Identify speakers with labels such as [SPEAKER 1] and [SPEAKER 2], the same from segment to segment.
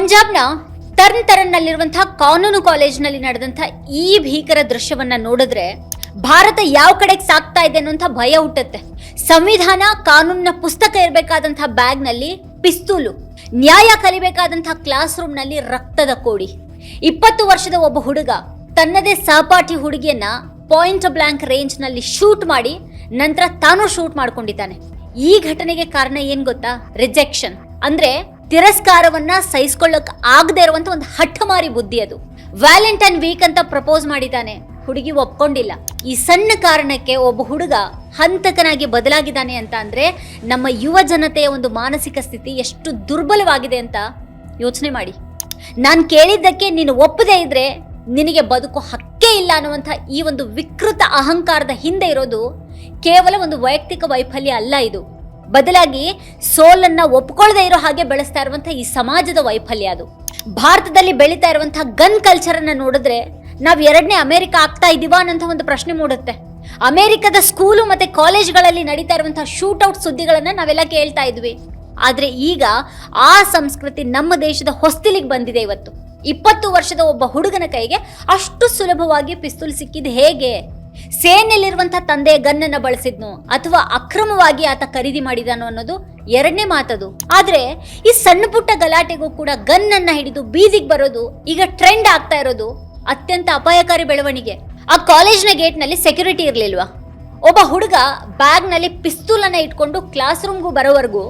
[SPEAKER 1] ಪಂಜಾಬ್ನ ತರ್ನ್ ಟರ್ನ್ ನಲ್ಲಿರುವಂತಹ ಕಾನೂನು ಕಾಲೇಜಿನಲ್ಲಿ ನಡೆದಂತಹ ಈ ಭೀಕರ ದೃಶ್ಯವನ್ನ ನೋಡಿದ್ರೆ ಭಾರತ ಯಾವ ಕಡೆಗೆ ಸಾಕ್ತಾ ಇದೆ ಅನ್ನುವಂಥ ಭಯ ಹುಟ್ಟುತ್ತೆ. ಸಂವಿಧಾನ, ಕಾನೂನಿನ ಪುಸ್ತಕ ಇರಬೇಕಾದಂತಹ ಬ್ಯಾಗ್ನಲ್ಲಿ ಪಿಸ್ತೂಲು, ನ್ಯಾಯ ಕಲಿಬೇಕಾದಂತಹ ಕ್ಲಾಸ್ ರೂಮ್ನಲ್ಲಿ ರಕ್ತದ ಕೋಡಿ. ಇಪ್ಪತ್ತು ವರ್ಷದ ಒಬ್ಬ ಹುಡುಗ ತನ್ನದೇ ಸಹಪಾಠಿ ಹುಡುಗಿಯನ್ನ ಪಾಯಿಂಟ್ ಬ್ಲಾಂಕ್ ರೇಂಜ್ನಲ್ಲಿ ಶೂಟ್ ಮಾಡಿ ನಂತರ ತಾನು ಶೂಟ್ ಮಾಡ್ಕೊಂಡಿದ್ದಾನೆ. ಈ ಘಟನೆಗೆ ಕಾರಣ ಏನ್ ಗೊತ್ತಾ? ರಿಜೆಕ್ಷನ್. ಅಂದ್ರೆ ತಿರಸ್ಕಾರವನ್ನ ಸಹಿಸ್ಕೊಳ್ಳಕ್ ಆಗದೆ ಇರುವಂತ ಒಂದು ಹಠಮಾರಿ ಬುದ್ಧಿ ಅದು. ವ್ಯಾಲೆಂಟೈನ್ ವೀಕ್ ಅಂತ ಪ್ರಪೋಸ್ ಮಾಡಿದ್ದಾನೆ. ಹುಡುಗಿ ಒಪ್ಕೊಂಡಿಲ್ಲ. ಈ ಸಣ್ಣ ಕಾರಣಕ್ಕೆ ಒಬ್ಬ ಹುಡುಗ ಹಂತಕನಾಗಿ ಬದಲಾಗಿದ್ದಾನೆ ಅಂತ ಅಂದ್ರೆ ನಮ್ಮ ಯುವ ಜನತೆಯ ಒಂದು ಮಾನಸಿಕ ಸ್ಥಿತಿ ಎಷ್ಟು ದುರ್ಬಲವಾಗಿದೆ ಅಂತ ಯೋಚನೆ ಮಾಡಿ. ನಾನು ಕೇಳಿದ್ದಕ್ಕೆ ನೀನು ಒಪ್ಪದೇ ಇದ್ರೆ ನಿನಗೆ ಬದುಕು ಹಕ್ಕೇ ಇಲ್ಲ ಅನ್ನುವಂಥ ಈ ಒಂದು ವಿಕೃತ ಅಹಂಕಾರದ ಹಿಂದೆ ಇರೋದು ಕೇವಲ ಒಂದು ವೈಯಕ್ತಿಕ ವೈಫಲ್ಯ ಅಲ್ಲ ಇದು. ಬದಲಾಗಿ ಸೋಲನ್ನ ಒಪ್ಕೊಳ್ಳದೆ ಇರೋ ಹಾಗೆ ಬೆಳೆಸ್ತಾ ಇರುವಂತಹ ಈ ಸಮಾಜದ ವೈಫಲ್ಯ ಅದು. ಭಾರತದಲ್ಲಿ ಬೆಳೀತಾ ಇರುವಂತಹ ಗನ್ ಕಲ್ಚರ್ ಅನ್ನ ನೋಡಿದ್ರೆ ನಾವ್ ಎರಡನೇ ಅಮೆರಿಕ ಆಗ್ತಾ ಇದೀವಾ ಅನ್ನೋ ಒಂದು ಪ್ರಶ್ನೆ ಮೂಡುತ್ತೆ. ಅಮೆರಿಕದ ಸ್ಕೂಲು ಮತ್ತೆ ಕಾಲೇಜ್ಗಳಲ್ಲಿ ನಡೀತಾ ಇರುವಂತಹ ಶೂಟ್ಔಟ್ ಸುದ್ದಿಗಳನ್ನ ನಾವೆಲ್ಲ ಕೇಳ್ತಾ ಇದ್ವಿ. ಆದ್ರೆ ಈಗ ಆ ಸಂಸ್ಕೃತಿ ನಮ್ಮ ದೇಶದ ಹೊಸ್ತಿಲಿಗೆ ಬಂದಿದೆ ಇವತ್ತು. ಇಪ್ಪತ್ತು ವರ್ಷದ ಒಬ್ಬ ಹುಡುಗನ ಕೈಗೆ ಅಷ್ಟು ಸುಲಭವಾಗಿ ಪಿಸ್ತೂಲ್ ಸಿಕ್ಕಿದ್ ಹೇಗೆ? ಸೇನೆಯಲ್ಲಿರುವಂತಹ ತಂದೆ ಗನ್ನನ್ನ ಬಳಸಿದ್ನು ಅಥವಾ ಅಕ್ರಮವಾಗಿ ಆತ ಖರೀದಿ ಮಾಡಿದಾನು ಅನ್ನೋದು ಎರಡನೇ ಮಾತದು. ಆದ್ರೆ ಈ ಸಣ್ಣ ಪುಟ್ಟ ಗಲಾಟೆಗೂ ಕೂಡ ಗನ್ನನ್ನ ಹಿಡಿದು ಬೀದಿಗೆ ಬರೋದು ಈಗ ಟ್ರೆಂಡ್ ಆಗ್ತಾ ಇರೋದು ಅತ್ಯಂತ ಅಪಾಯಕಾರಿ ಬೆಳವಣಿಗೆ. ಆ ಕಾಲೇಜ್ನ ಗೇಟ್ನಲ್ಲಿ ಸೆಕ್ಯೂರಿಟಿ ಇರಲಿಲ್ವಾ? ಒಬ್ಬ ಹುಡುಗ ಬ್ಯಾಗ್ನಲ್ಲಿ ಪಿಸ್ತೂಲನ್ನ ಇಟ್ಕೊಂಡು ಕ್ಲಾಸ್ ರೂಮ್ಗೂ ಬರೋವರೆಗೂ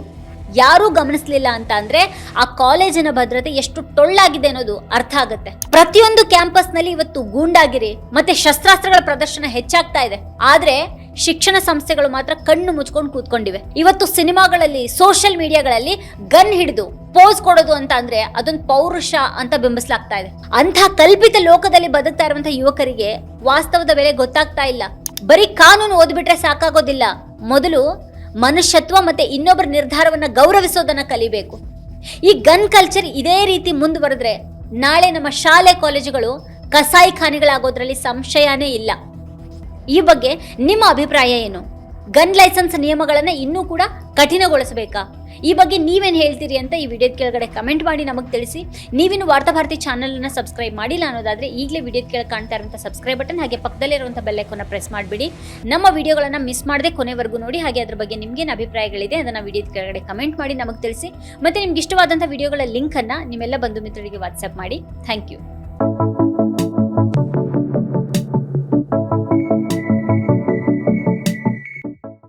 [SPEAKER 1] ಯಾರೂ ಗಮನಿಸ್ಲಿಲ್ಲ ಅಂತ ಅಂದ್ರೆ ಆ ಕಾಲೇಜಿನ ಭದ್ರತೆ ಎಷ್ಟು ಟೊಳ್ಳಾಗಿದೆ ಅನ್ನೋದು ಅರ್ಥ ಆಗುತ್ತೆ. ಪ್ರತಿಯೊಂದು ಕ್ಯಾಂಪಸ್ನಲ್ಲಿ ಇವತ್ತು ಗೂಂಡಾಗಿರಿ, ಮತ್ತೆ ಶಸ್ತ್ರಾಸ್ತ್ರಗಳ ಪ್ರದರ್ಶನ ಹೆಚ್ಚಾಗ್ತಾ ಇದೆ. ಆದ್ರೆ ಶಿಕ್ಷಣ ಸಂಸ್ಥೆಗಳು ಮಾತ್ರ ಕಣ್ಣು ಮುಚ್ಕೊಂಡು ಕೂತ್ಕೊಂಡಿವೆ. ಇವತ್ತು ಸಿನಿಮಾಗಳಲ್ಲಿ, ಸೋಷಿಯಲ್ ಮೀಡಿಯಾಗಳಲ್ಲಿ ಗನ್ ಹಿಡಿದು, ಪೋಸ್ ಕೊಡೋದು ಅಂತ ಅಂದ್ರೆ ಅದೊಂದು ಪೌರುಷ ಅಂತ ಬಿಂಬಿಸಲಾಗ್ತಾ ಇದೆ. ಅಂಥ ಕಲ್ಪಿತ ಲೋಕದಲ್ಲಿ ಬದುಕ್ತಾ ಇರುವಂತಹ ಯುವಕರಿಗೆ ವಾಸ್ತವದ ಬೆಲೆ ಗೊತ್ತಾಗ್ತಾ ಇಲ್ಲ. ಬರೀ ಕಾನೂನು ಓದ್ಬಿಟ್ರೆ ಸಾಕಾಗೋದಿಲ್ಲ. ಮೊದಲು ಮನುಷ್ಯತ್ವ ಮತ್ತೆ ಇನ್ನೊಬ್ಬರ ನಿರ್ಧಾರವನ್ನ ಗೌರವಿಸೋದನ್ನ ಕಲಿಬೇಕು. ಈ ಗನ್ ಕಲ್ಚರ್ ಇದೇ ರೀತಿ ಮುಂದುವರೆದ್ರೆ ನಾಳೆ ನಮ್ಮ ಶಾಲೆ ಕಾಲೇಜುಗಳು ಕಸಾಯಿಖಾನೆಗಳಾಗೋದ್ರಲ್ಲಿ ಸಂಶಯನೇ ಇಲ್ಲ. ಈ ಬಗ್ಗೆ ನಿಮ್ಮ ಅಭಿಪ್ರಾಯ ಏನು? ಗನ್ ಲೈಸೆನ್ಸ್ ನಿಯಮಗಳನ್ನು ಇನ್ನೂ ಕೂಡ ಕಠಿಣಗೊಳಿಸಬೇಕಾ? ಈ ಬಗ್ಗೆ ನೀವೇನು ಹೇಳ್ತೀರಿ ಅಂತ ಈ ವಿಡಿಯೋದ ಕೆಳಗಡೆ ಕಮೆಂಟ್ ಮಾಡಿ ನಮಗೆ ತಿಳಿಸಿ. ನೀವಿನ್ನು ವಾರ್ತಾಭಾರತಿ ಚಾನಲನ್ನು ಸಬ್ಸ್ಕ್ರೈಬ್ ಮಾಡಿಲ್ಲ ಅನ್ನೋದಾದರೆ ಈಗಲೇ ವಿಡಿಯೋದ ಕೆಳಗೆ ಕಾಣ್ತಾ ಇರುವಂಥ ಸಬ್ಸ್ಕ್ರೈಬ್ ಬಟನ್ ಹಾಗೆ ಪಕ್ಕದಲ್ಲಿರುವಂಥ ಬೆಲ್ಲೈಕನ್ನು ಪ್ರೆಸ್ ಮಾಡಿಬಿಡಿ. ನಮ್ಮ ವಿಡಿಯೋಗಳನ್ನು ಮಿಸ್ ಮಾಡದೆ ಕೊನೆವರೆಗೂ ನೋಡಿ, ಹಾಗೆ ಅದ್ರ ಬಗ್ಗೆ ನಿಮ್ಗೇನು ಅಭಿಪ್ರಾಯಗಳಿದೆ ಅದನ್ನು ವಿಡಿಯೋದ ಕೆಳಗಡೆ ಕಮೆಂಟ್ ಮಾಡಿ ನಮಗೆ ತಿಳಿಸಿ. ಮತ್ತು ನಿಮ್ಗೆ ಇಷ್ಟವಾದಂಥ ವಿಡಿಯೋಗಳ ಲಿಂಕನ್ನು ನಿಮ್ಮೆಲ್ಲ ಬಂಧು ಮಿತ್ರರಿಗೆ ವಾಟ್ಸಪ್ ಮಾಡಿ. Thank you